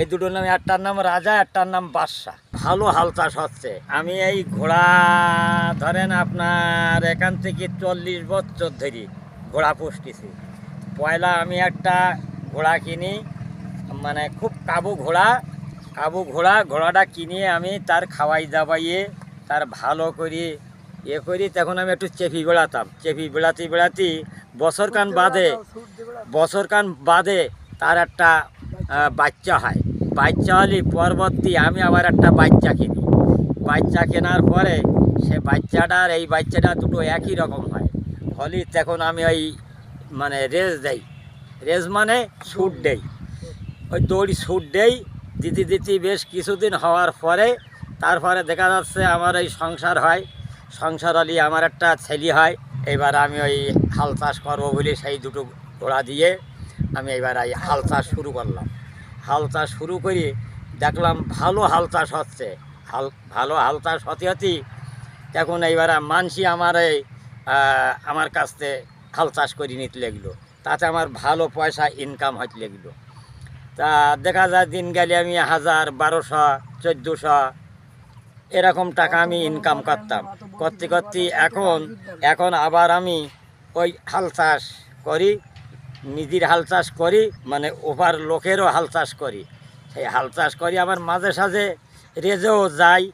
এই দুটোর নাম একটার নাম রাজা একটার নাম বাদশা ভালো হাল চাষ হচ্ছে। আমি এই ঘোড়া ধরেন আপনার এখান থেকে চল্লিশ বছর ধরি ঘোড়া পুষতেছি। পয়লা আমি একটা ঘোড়া কিনি মানে খুব কাবু ঘোড়া কাবু ঘোড়া ঘোড়াটা কিনে আমি তার খাওয়াই দাবাইয়ে তার ভালো করি এ করি তখন আমি একটু চেপি বেড়াতাম। চেপি বেড়াতে বেড়াতে বছরকান বাদে বছরকান বাদে তার একটা বাচ্চা হয়। বাচ্চা হলে পরবর্তী আমি আবার একটা বাচ্চা কিনি। বাচ্চা কেনার পরে সে বাচ্চাটার এই বাচ্চাটা দুটো একই রকম হয়। ফলে তখন আমি ওই মানে রেস দেই। রেস মানে ছুট দেই। ওই দড়ি ছুট দেই। দিতে দিতে বেশ কিছুদিন হওয়ার পরে তারপরে দেখা যাচ্ছে আমার এই সংসার হয়। সংসার হলে আমার একটা ছেলে হয়। এবার আমি ওই হাল চাষ করব বলে সেই দুটো ঘোড়া দিয়ে আমি এবার এই হাল চাষ শুরু করলাম। হাল চাষ শুরু করি দেখলাম ভালো হাল চাষ হচ্ছে। হাল, ভালো হাল চাষ হতে হতে তখন এইবার মানসি আমার এই আমার কাছ থেকে হাল চাষ করে নিতে লাগল। তাতে আমার ভালো পয়সা ইনকাম হতে লাগল। তা দেখা যায় দিন গেলে আমি হাজার বারোশো, চোদ্দোশো এরকম টাকা আমি ইনকাম করতাম। করতে করতে এখন এখন আবার আমি ওই হাল চাষ করি। নিজের হাল চাষ করি মানে ওভার লোকেরও হাল চাষ করি। সেই হাল চাষ করি আমার মাঝে সাঝে রেজেও যাই।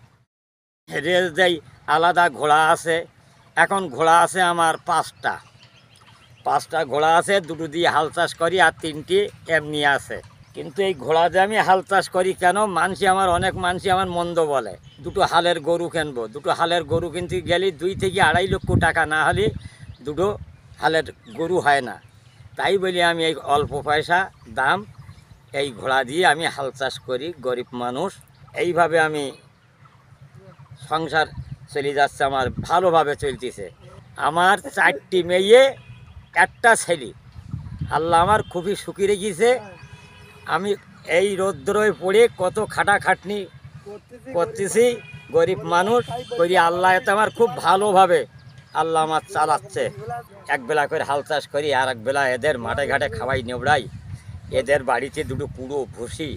রেজ দেই, আলাদা ঘোড়া আছে। এখন ঘোড়া আছে আমার পাঁচটা। পাঁচটা ঘোড়া আছে, দুটো দিয়ে হাল চাষ করি আর তিনটি এমনি আছে। কিন্তু এই ঘোড়া দিয়ে আমি হাল চাষ করি কেন? মানসি আমার, অনেক মানসি আমার মন্দ বলে। দুটো হালের গরু কিনবো। দুটো হালের গরু কিনতে গেলে দুই থেকে আড়াই লক্ষ টাকা না হলে দুটো হালের গরু হয় না। তাই বলি আমি এই অল্প পয়সা দাম এই ঘোড়া দিয়ে আমি হাল চাষ করি, গরিব মানুষ। এইভাবে আমি সংসার চলে যাচ্ছে, আমার ভালোভাবে চলতেছে। আমার চারটি মেয়ে, একটা ছেলে। আল্লাহ আমার খুবই সুখী রেখেছে। আমি এই রৌদ্রয় পড়ে কত খাটাখাটনি করতেছি, গরিব মানুষ। করি আল্লাহ এতে আমার খুব ভালোভাবে আল্লাহ আমার চালাচ্ছে। এক বেলা করে হাল চাষ করি, আর এক বেলা এদের মাঠে ঘাটে খাওয়াই নেবড়াই এদের বাড়িতে দুটো পুরো ভুসি,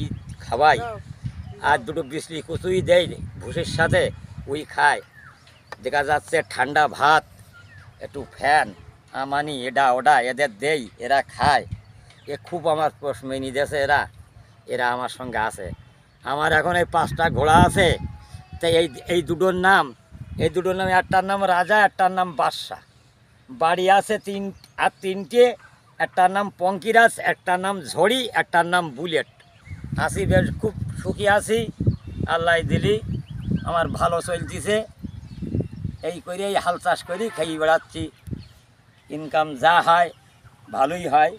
ই খাওয়াই। আর দুটো বিসলি কুচুই দেয় ভুসির সাথে ওই খায় দেখা যাচ্ছে ঠান্ডা ভাত, একটু ফ্যান, আমানি এটা ওটা এদের দেই, এরা খায়। এ খুব আমার প্রশ্নই দিয়েছে এরা এরা আমার সঙ্গে আছে। আমার এখন এই পাঁচটা ঘোড়া আছে। তাই এই এই দুটোর নাম এই দুটোর নাম, একটার নাম রাজা, একটার নাম বাদশা বাড়ি আছে তিন, আর তিনটে, একটার নাম পঙ্কিরাজ, একটার নাম ঝড়ি, একটার নাম বুলেট। আছি বেশ, খুব সুখী আছি আল্লাহ দিলি, আমার ভালো চলতেছে। এই করে এই হাল চাষ করি, খেয়ে বেড়াচ্ছি। ইনকাম যা হয়, ভালোই হয়।